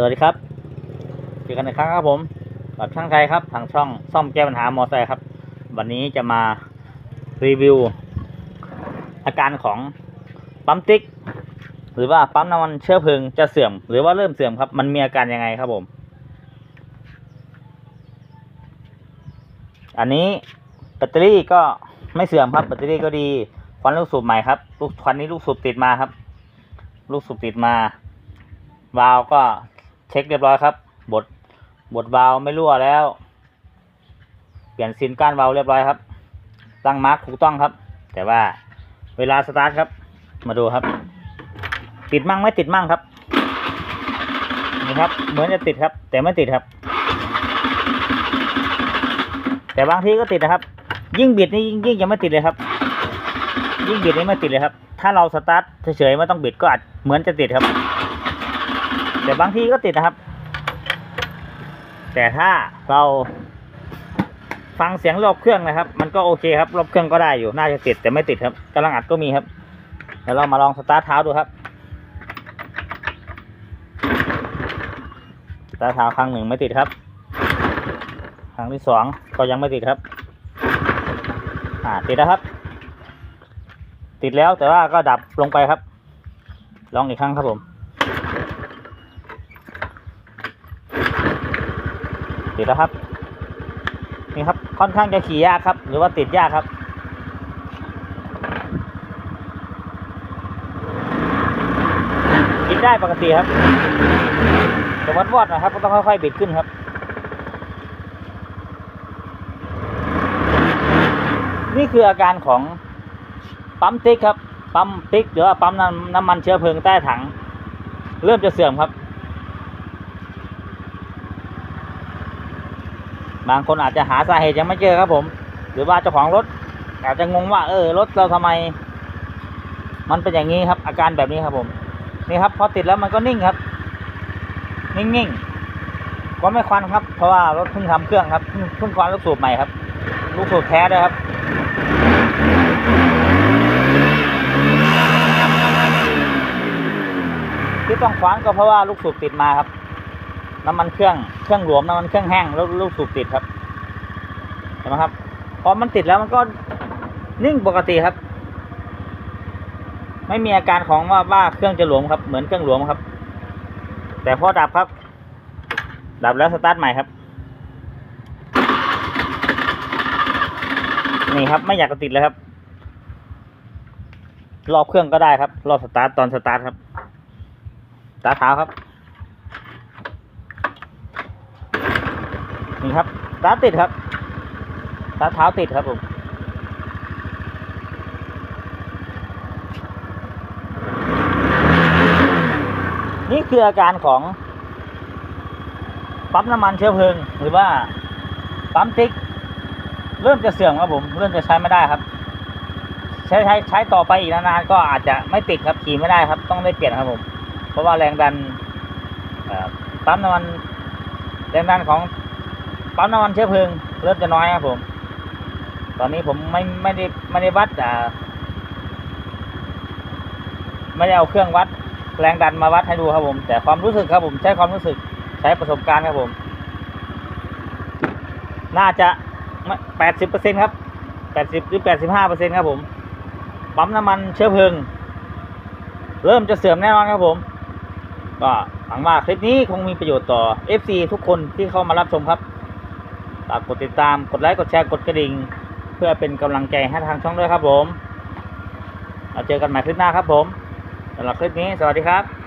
สวัสดีครับเจอกันอีกครั้งครับผมกับช่างไทยครับ ทางช่องซ่อมแก้ปัญหามอไซค์ครับ วันนี้จะมารีวิว อาการของปั๊มติ๊ก หรือว่าปั๊มน้ำมันเชื้อเพลิงจะเสื่อม หรือว่าเริ่มเสื่อมครับ มันมีอาการยังไงครับผม อันนี้แบตเตอรี่ก็ไม่เสื่อมครับแบตเตอรี่ก็ดีควันลูกสูบใหม่ครับลูกควันนี้ลูกสูบติดมาครับ ลูกสูบติดมาวาล์วก็ เช็คเรียบร้อยครับ บดบดวาล์วไม่รั่วแล้ว เปลี่ยนซินก้านวาล์วเรียบร้อยครับ ตั้งมาร์กถูกต้องครับ แต่ว่าเวลาสตาร์ทครับ มาดูครับ ติดมั่งไม่ติดมั่งครับนี่ครับ เหมือนจะติดครับ แต่ไม่ติดครับ แต่บางทีก็ติดนะครับ ยิ่งบิดนี่ยิ่งยิ่งยังไม่ติดเลยครับ ยิ่งบิดนี่ไม่ติดเลยครับ ถ้าเราสตาร์ทเฉยๆไม่ต้องบิดก็อาจเหมือนจะติดครับ แต่บางทีก็ติดนะครับ แต่ถ้าเราฟังเสียงรอบเครื่องนะครับ มันก็โอเคครับรอบเครื่องก็ได้อยู่น่าจะติดแต่ไม่ติดครับกำลังอัดก็มีครับเดี๋ยวเรามาลองสตาร์ทเท้าดูครับสตาร์ทเท้าครั้งหนึ่งไม่ติดครับครั้งที่สองก็ยังไม่ติดครับ อ่าติดแล้วครับ ติดแล้วแต่ว่าก็ดับลงไปครับ ลองอีกครั้งครับผม ติดแล้วครับ นี่ครับค่อนข้างจะขี่ยากครับ หรือว่าติดยากครับบิดได้ปกติครับแต่วัดวอดนะครับ ก็ต้องค่อยๆบิดขึ้นครับ นี่คืออาการของปั๊มติ๊กครับ ปั๊มติ๊กหรือว่าปั๊มน้ำน้ำมันเชื้อเพลิงใต้ถัง เริ่มจะเสื่อมครับ บางคนอาจจะหาสาเหตุยังไม่เจอครับผม หรือว่าเจ้าของรถ อาจจะงงว่า เออรถเราทำไม มันเป็นอย่างนี้ครับ อาการแบบนี้ครับผมนี่ครับ พอติดแล้วมันก็นิ่งครับ นิ่งๆก็ไม่ควันครับ เพราะว่ารถเพิ่งทำเครื่องครับเพิ่งเพิ่งควันลูกสูบใหม่ครับลูกสูบแท้ด้วยครับที่ต้องคว้านก็เพราะว่าลูกสูบติดมาครับ น้ำมันเครื่องเครื่องหลวมน้ำมันเครื่องแห้งแล้วลูกสูบติดครับเห็นไหมครับพอมันติดแล้วมันก็นิ่งปกติครับ ไม่มีอาการของว่าว่าเครื่องจะหลวมครับ เหมือนเครื่องหลวมครับ แต่พอดับครับ ดับแล้วสตาร์ทใหม่ครับ นี่ครับไม่อยากจะติดเลยครับ รอบเครื่องก็ได้ครับ รอบสตาร์ทตอนสตาร์ทครับ สตาร์ทเท้าครับ นี่ครับตาติดครับตาเท้าติดครับผมนี่คืออาการของปั๊มน้ำมันเชื้อเพลิง หรือว่าปั๊มติ๊ก เริ่มจะเสื่อมครับผม เริ่มจะใช้ไม่ได้ครับ ใช้ใช้ใช้ต่อไปอีกนานๆก็อาจจะไม่ติดครับขี่ไม่ได้ครับ ต้องได้เปลี่ยนครับผม เพราะว่าแรงดันปั๊มน้ำมันแรงดันของ ปั๊มน้ำมันเชื้อเพลิงเริ่มจะน้อยครับผม ตอนนี้ผมไม่ไม่ได้ไม่ได้วัดอ่าไม่ได้เอาเครื่องวัดแรงดันมาวัดให้ดูครับผม แต่ความรู้สึกครับผมใช้ความรู้สึกใช้ประสบการณ์ครับผม น่าจะแปดสิบเปอร์เซ็นครับแปดสิบหรือแปดสิบห้าเปอร์เซ็นครับผมปั๊มน้ำมันเชื้อเพลิง เริ่มจะเสื่อมแน่นอนครับผม ก็หวังว่าคลิปนี้คงมีประโยชน์ต่อ FC ทุกคนที่เข้ามารับชมครับ ฝากกดติดตามกดไลค์กดแชร์กดกระดิ่ง เพื่อเป็นกำลังใจให้ทางช่องด้วยครับผมเราเจอกันใหม่คลิปหน้าครับผมสำหรับคลิปนี้สวัสดีครับ